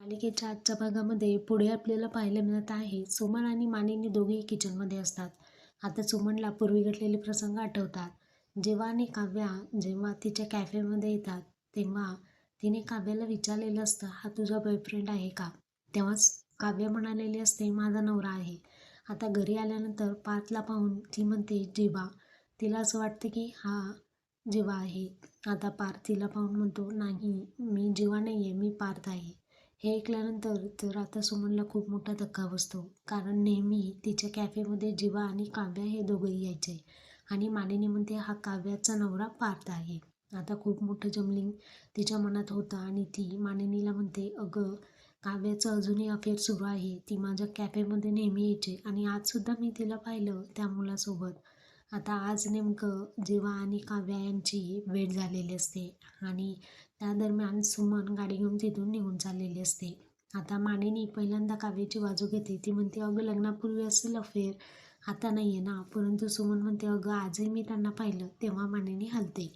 मालिकेच्या आजच्या भागामध्ये पुढे आपल्याला पाहायला मिळत आहे सुमन आणि मानिनी दोघेही किचनमध्ये असतात. आता सुमनला पूर्वी घडलेले प्रसंग आठवतात. जेव्हा आणि काव्या जेव्हा तिच्या कॅफेमध्ये येतात तेव्हा तिने काव्याला विचारलेलं असतं हा तुझा बॉयफ्रेंड आहे का? तेव्हाच काव्य म्हणालेली असते माझा नवरा आहे. आता घरी आल्यानंतर पार्थला पाहून ती म्हणते जीवा तिला असं वाटतं की हा जीवा आहे. आता पार्थ तिला पाहून म्हणतो नाही मी जीवा नाही आहे मी पार्थ आहे. हे ऐकल्यानंतर तर आता सुमनला खूप मोठा धक्का बसतो. कारण नेहमी तिच्या कॅफेमध्ये जीवा आणि काव्या हे दोघंही यायचे. आणि मालिनी म्हणते हा काव्याचा नवरा पार्थ आहे. आता खूप मोठं जमलिंग तिच्या मनात होतं आणि ती मालिनीला म्हणते अगं काव्याचं अजूनही अफेअर सुरू आहे. ती माझ्या कॅफेमध्ये नेहमी यायची आणि आजसुद्धा मी तिला पाहिलं त्या मुलासोबत. आता आज नेमकं जीवा आणि काव्या यांची भेट झालेली असते आणि त्या दरम्यान सुमन गाडी घेऊन तिथून निघून चाललेली असते. आता मानेनी पहिल्यांदा काव्याची बाजू घेते ती म्हणते अगं लग्नापूर्वी असेल अफेअर आता नाही आहे ना. परंतु सुमन म्हणते अगं आजही मी त्यांना पाहिलं. तेव्हा मानेनी हलते.